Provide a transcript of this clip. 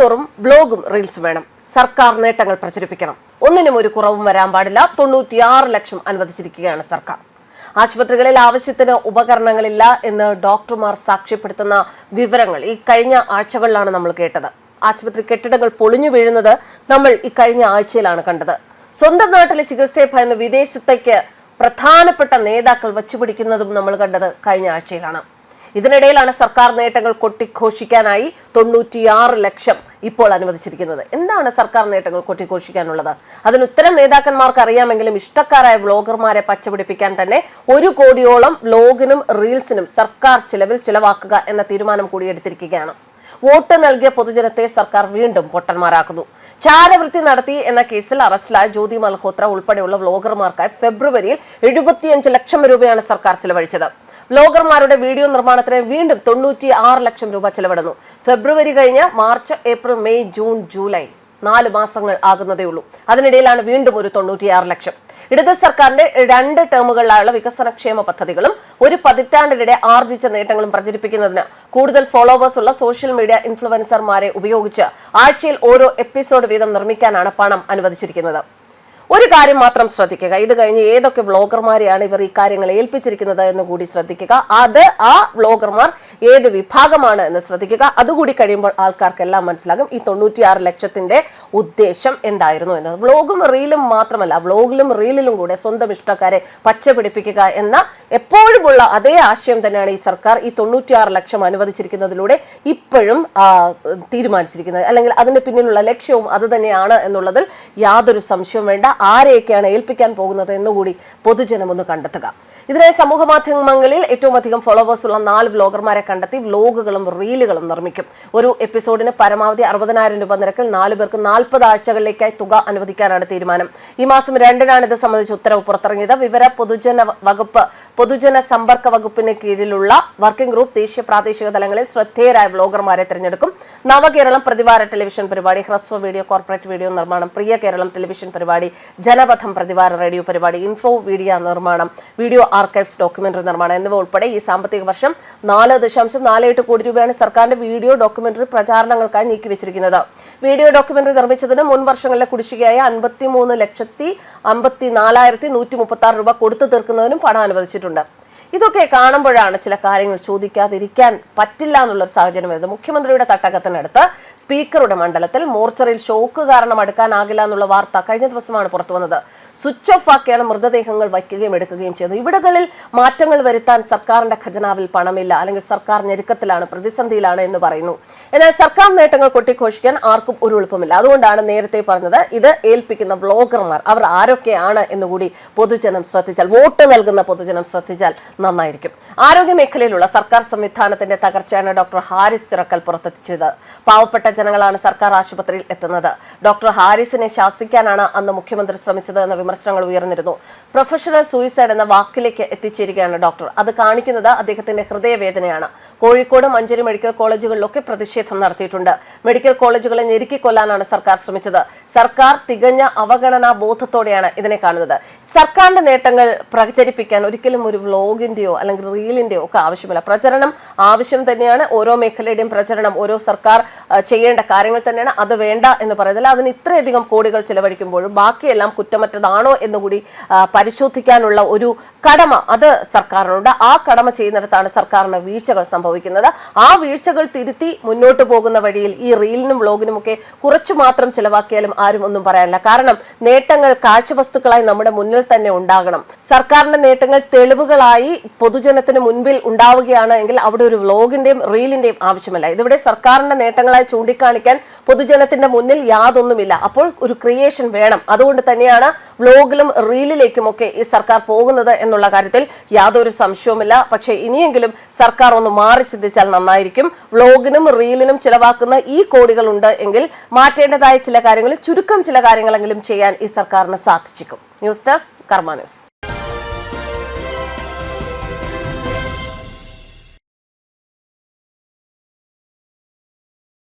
തോറും വ്ലോഗും റീൽസും വേണം. സർക്കാർ നേട്ടങ്ങൾ പ്രചരിപ്പിക്കണം. ഒന്നിനും ഒരു കുറവും വരാൻ പാടില്ല. തൊണ്ണൂറ്റിയാറ് ലക്ഷം അനുവദിച്ചിരിക്കുകയാണ് സർക്കാർ. ആശുപത്രികളിൽ ആവശ്യത്തിന് ഉപകരണങ്ങളില്ല എന്ന് ഡോക്ടർമാർ സാക്ഷ്യപ്പെടുത്തുന്ന വിവരങ്ങൾ ഈ കഴിഞ്ഞ ആഴ്ചകളിലാണ് നമ്മൾ കേട്ടത്. ആശുപത്രി കെട്ടിടങ്ങൾ പൊളിഞ്ഞു വീഴുന്നത് നമ്മൾ ഈ കഴിഞ്ഞ ആഴ്ചയിലാണ് കണ്ടത്. സ്വന്തം നാട്ടിലെ ചികിത്സയെ ഭയന്ന് വിദേശത്തേക്ക് പ്രധാനപ്പെട്ട നേതാക്കൾ വച്ചുപിടിക്കുന്നതും നമ്മൾ കണ്ടത് കഴിഞ്ഞ ആഴ്ചയിലാണ്. ഇതിനിടയിലാണ് സർക്കാർ നേട്ടങ്ങൾ കൊട്ടിഘോഷിക്കാനായി തൊണ്ണൂറ്റിയാറ് ലക്ഷം ഇപ്പോൾ അനുവദിച്ചിരിക്കുന്നത്. എന്താണ് സർക്കാർ നേട്ടങ്ങൾ കൊട്ടിഘോഷിക്കാനുള്ളത്? അതിന് ഉത്തരം നേതാക്കന്മാർക്ക് അറിയാമെങ്കിലും ഇഷ്ടക്കാരായ വ്ലോഗർമാരെ പച്ചപിടിപ്പിക്കാൻ തന്നെ ഒരു കോടിയോളം വ്ലോഗിനും റീൽസിനും സർക്കാർ ചിലവിൽ ചിലവാക്കുക എന്ന തീരുമാനം കൂടി എടുത്തിരിക്കുകയാണ് വോട്ട് നൽകിയ പൊതുജനത്തെ സർക്കാർ വീണ്ടും പൊട്ടന്മാരാക്കുന്നു. ചാരവൃത്തി നടത്തി എന്ന കേസിൽ അറസ്റ്റിലായ ജ്യോതി മൽഹോത്ര ഉൾപ്പെടെയുള്ള വ്ലോഗർമാർക്കായി ഫെബ്രുവരിയിൽ എഴുപത്തിയഞ്ച് ലക്ഷം രൂപയാണ് സർക്കാർ ചിലവഴിച്ചത്. വ്ലോഗർമാരുടെ വീഡിയോ നിർമ്മാണത്തിന് വീണ്ടും തൊണ്ണൂറ്റി ആറ് ലക്ഷം രൂപ ചെലവിടുന്നു. ഫെബ്രുവരി കഴിഞ്ഞ് March April May June July നാല് മാസങ്ങൾ ആകുന്നതേ ഉള്ളൂ. അതിനിടയിലാണ് വീണ്ടും ഒരു തൊണ്ണൂറ്റിയാറ് ലക്ഷം. ഇടത് സർക്കാരിന്റെ രണ്ട് ടേമുകളിലായുള്ള വികസനക്ഷേമ പദ്ധതികളും ഒരു പതിറ്റാണ്ടിനിടെ ആർജിച്ച നേട്ടങ്ങളും പ്രചരിപ്പിക്കുന്നതിന് കൂടുതൽ ഫോളോവേഴ്സ് ഉള്ള സോഷ്യൽ മീഡിയ ഇൻഫ്ലുവൻസർമാരെ ഉപയോഗിച്ച് ആഴ്ചയിൽ ഓരോ എപ്പിസോഡ് വീതം നിർമ്മിക്കാനാണ് പണം അനുവദിച്ചിരിക്കുന്നത്. ഒരു കാര്യം മാത്രം ശ്രദ്ധിക്കുക. ഇത് കഴിഞ്ഞ് ഏതൊക്കെ വ്ളോഗർമാരെയാണ് ഇവർ ഈ കാര്യങ്ങൾ ഏൽപ്പിച്ചിരിക്കുന്നത് എന്ന് കൂടി ശ്രദ്ധിക്കുക. അത് ആ വ്ളോഗർമാർ ഏത് വിഭാഗമാണ് എന്ന് ശ്രദ്ധിക്കുക. അതുകൂടി കഴിയുമ്പോൾ ആൾക്കാർക്കെല്ലാം മനസ്സിലാകും ഈ തൊണ്ണൂറ്റിയാറ് ലക്ഷത്തിന്റെ ഉദ്ദേശം എന്തായിരുന്നു എന്നത്. വ്ളോഗും റീലും മാത്രമല്ല വ്ളോഗിലും റീലിലും കൂടെ സ്വന്തം ഇഷ്ടക്കാരെ പച്ച പിടിപ്പിക്കുക എന്ന എപ്പോഴുമുള്ള അതേ ആശയം തന്നെയാണ് ഈ സർക്കാർ ഈ തൊണ്ണൂറ്റിയാറ് ലക്ഷം അനുവദിച്ചിരിക്കുന്നതിലൂടെ ഇപ്പോഴും തീരുമാനിച്ചിരിക്കുന്നത്. അല്ലെങ്കിൽ അതിന്റെ പിന്നിലുള്ള ലക്ഷ്യവും അത് തന്നെയാണ് എന്നുള്ളതിൽ യാതൊരു സംശയവും വേണ്ട. ആരെയൊക്കെയാണ് ഏൽപ്പിക്കാൻ പോകുന്നത് എന്നുകൂടി പൊതുജനം ഒന്ന് കണ്ടെത്തുക. ഇതിനെ സമൂഹ മാധ്യമങ്ങളിൽ ഏറ്റവും അധികം ഫോളോവേഴ്സ് ഉള്ള നാല് വ്ലോഗർമാരെ കണ്ടെത്തി വ്ലോഗുകളും റീലുകളും നിർമ്മിക്കും. ഒരു എപ്പിസോഡിന് പരമാവധി അറുപതിനായിരം രൂപ നിരക്കിൽ നാലു പേർക്ക് നാൽപ്പത് ആഴ്ചകളിലേക്കായി തുക അനുവദിക്കാനാണ് തീരുമാനം. ഈ മാസം രണ്ടിനാണ് ഇത് സംബന്ധിച്ച് ഉത്തരവ് പുറത്തിറങ്ങിയത്. വിവര പൊതുജന വകുപ്പ് പൊതുജന സമ്പർക്ക വകുപ്പിന് കീഴിലുള്ള വർക്കിംഗ് ഗ്രൂപ്പ് ദേശീയ പ്രാദേശിക തലങ്ങളിൽ ശ്രദ്ധേയരായ വ്ലോഗർമാരെ തിരഞ്ഞെടുക്കും. നവകേരളം പ്രതിവാര ടെലിവിഷൻ പരിപാടി ഹ്രസ്വ വീഡിയോ കോർപ്പറേറ്റ് വീഡിയോ നിർമ്മാണം പ്രിയ കേരളം ടെലിവിഷൻ പരിപാടി ജനപഥം പ്രതിവാര റേഡിയോ പരിപാടി ഇൻഫോ വീഡിയോ നിർമ്മാണം വീഡിയോ ആർക്കൈവ്സ് ഡോക്യുമെന്ററി നിർമ്മാണം എന്നിവ ഉൾപ്പെടെ ഈ സാമ്പത്തിക വർഷം നാല് ദശാംശം നാല് എട്ട് കോടി രൂപയാണ് സർക്കാരിന്റെ വീഡിയോ ഡോക്യുമെന്ററി പ്രചാരണങ്ങൾക്കായി നീക്കിവച്ചിരിക്കുന്നത് വീഡിയോ ഡോക്യുമെന്ററി നിർമ്മിച്ചതിന് മുൻ വർഷങ്ങളിലെ കുടിശ്ശികയായ അൻപത്തിമൂന്ന് ലക്ഷത്തി അമ്പത്തി നാലായിരത്തി നൂറ്റി മുപ്പത്തി ആറ് രൂപ കൊടുത്തു തീർക്കുന്നതിനും പണം അനുവദിച്ചിട്ടുണ്ട്. ഇതൊക്കെ കാണുമ്പോഴാണ് ചില കാര്യങ്ങൾ ചോദിക്കാതിരിക്കാൻ പറ്റില്ല എന്നുള്ളൊരു സാഹചര്യം വരുന്നത്. മുഖ്യമന്ത്രിയുടെ തട്ടകത്തിനടുത്ത് സ്പീക്കറുടെ മണ്ഡലത്തിൽ മോർച്ചറിയിൽ ഷോക്ക് കാരണം അടുക്കാനാകില്ല എന്നുള്ള വാർത്ത കഴിഞ്ഞ ദിവസമാണ് പുറത്തു വന്നത്. സ്വിച്ച് ഓഫ് ആക്കിയാണ് മൃതദേഹങ്ങൾ വയ്ക്കുകയും എടുക്കുകയും ചെയ്തത്. ഇവിടങ്ങളിൽ മാറ്റങ്ങൾ വരുത്താൻ സർക്കാരിന്റെ ഖജനാവിൽ പണമില്ല. അല്ലെങ്കിൽ സർക്കാർ ഞെരുക്കത്തിലാണ് പ്രതിസന്ധിയിലാണ് എന്ന് പറയുന്നു. എന്നാൽ സർക്കാർ നേട്ടങ്ങൾ കൊട്ടിഘോഷിക്കാൻ ആർക്കും ഒരു എളുപ്പമില്ല അതുകൊണ്ടാണ് നേരത്തെ പറഞ്ഞത് ഇത് ഏൽപ്പിക്കുന്ന വ്ളോഗർമാർ അവർ ആരൊക്കെയാണ് എന്നുകൂടി പൊതുജനം ശ്രദ്ധിച്ചാൽ വോട്ട് നൽകുന്ന പൊതുജനം ശ്രദ്ധിച്ചാൽ നന്നായിരിക്കും. ആരോഗ്യ മേഖലയിലുള്ള സർക്കാർ സംവിധാനത്തിന്റെ തകർച്ചയാണ് ഡോക്ടർ ഹാരിസ് ചിറക്കൽ പുറത്തെത്തിച്ചത്. പാവപ്പെട്ട ജനങ്ങളാണ് സർക്കാർ ആശുപത്രിയിൽ എത്തുന്നത്. ഡോക്ടർ ഹാരിസിനെ ശാസിക്കാനാണ് അന്ന് മുഖ്യമന്ത്രി ശ്രമിച്ചത് എന്ന വിമർശനങ്ങൾ ഉയർന്നിരുന്നു. പ്രൊഫഷണൽ സൂയിസൈഡ് എന്ന വാക്കിലേക്ക് എത്തിച്ചേരുകയാണ് ഡോക്ടർ. അത് കാണിക്കുന്നത് അദ്ദേഹത്തിന്റെ ഹൃദയവേദനയാണ്. കോഴിക്കോട് മഞ്ചേരി മെഡിക്കൽ കോളേജുകളിലൊക്കെ പ്രതിഷേധം നടത്തിയിട്ടുണ്ട്. മെഡിക്കൽ കോളേജുകളെ ഞെരുക്കിക്കൊല്ലാനാണ് സർക്കാർ ശ്രമിച്ചത്. സർക്കാർ തികഞ്ഞ അവഗണനാ ബോധത്തോടെയാണ് ഇതിനെ കാണുന്നത്. സർക്കാരിന്റെ നേട്ടങ്ങൾ പ്രചരിപ്പിക്കാൻ ഒരിക്കലും ഒരു വ്ലോഗിന്റെയോ അല്ലെങ്കിൽ റീലിന്റെയോ ഒക്കെ ആവശ്യമില്ല. പ്രചരണം ആവശ്യം തന്നെയാണ്. ഓരോ മേഖലയുടെയും പ്രചരണം ഓരോ സർക്കാർ ചെയ്യേണ്ട കാര്യങ്ങൾ തന്നെയാണ്. അത് വേണ്ട എന്ന് പറയുന്നില്ല അതിന് ഇത്രയധികം കോടികൾ ചിലവഴിക്കുമ്പോഴും ബാക്കിയെല്ലാം കുറ്റമറ്റതാണോ എന്നുകൂടി പരിശോധിക്കാനുള്ള ഒരു കടമ അത് സർക്കാരിനുണ്ട്. ആ കടമ ചെയ്യുന്നിടത്താണ് സർക്കാരിന് വീഴ്ചകൾ സംഭവിക്കുന്നത്. ആ വീഴ്ചകൾ തിരുത്തി മുന്നോട്ട് പോകുന്ന വഴിയിൽ ഈ റീലിനും വ്ളോഗിനുമൊക്കെ കുറച്ചു മാത്രം ചിലവാക്കിയാലും ആരും ഒന്നും പറയാനില്ല. കാരണം നേട്ടങ്ങൾ കാഴ്ചവസ്തുക്കളായി നമ്മുടെ മുന്നിൽ തന്നെ ഉണ്ടാകണം. സർക്കാരിന്റെ നേട്ടങ്ങൾ തെളിവുകളായി പൊതുജനത്തിന് മുൻപിൽ ഉണ്ടാവുകയാണ് എങ്കിൽ അവിടെ ഒരു വ്ലോഗിന്റെയും റീലിന്റെയും ആവശ്യമല്ല. ഇതിവിടെ സർക്കാരിന്റെ നേട്ടങ്ങളായി ചൂണ്ടിക്കാണിക്കാൻ പൊതുജനത്തിന്റെ മുന്നിൽ യാതൊന്നുമില്ല. അപ്പോൾ ഒരു ക്രിയേഷൻ വേണം. അതുകൊണ്ട് തന്നെയാണ് വ്ലോഗിലും റീലിലേക്കും ഒക്കെ ഈ സർക്കാർ പോകുന്നത് എന്നുള്ള കാര്യത്തിൽ യാതൊരു സംശയവുമില്ല. പക്ഷേ ഇനിയെങ്കിലും സർക്കാർ ഒന്ന് മാറി ചിന്തിച്ചാൽ നന്നായിരിക്കും. വ്ലോഗിനും റീലിനും ചിലവാക്കുന്ന ഈ കോടികളുണ്ട് എങ്കിൽ മാറ്റേണ്ടതായ ചില കാര്യങ്ങളിൽ ചുരുക്കം ചില കാര്യങ്ങളെങ്കിലും ചെയ്യാൻ ഈ സർക്കാരിന് സാധിച്ചിരിക്കും. News desk Karma news.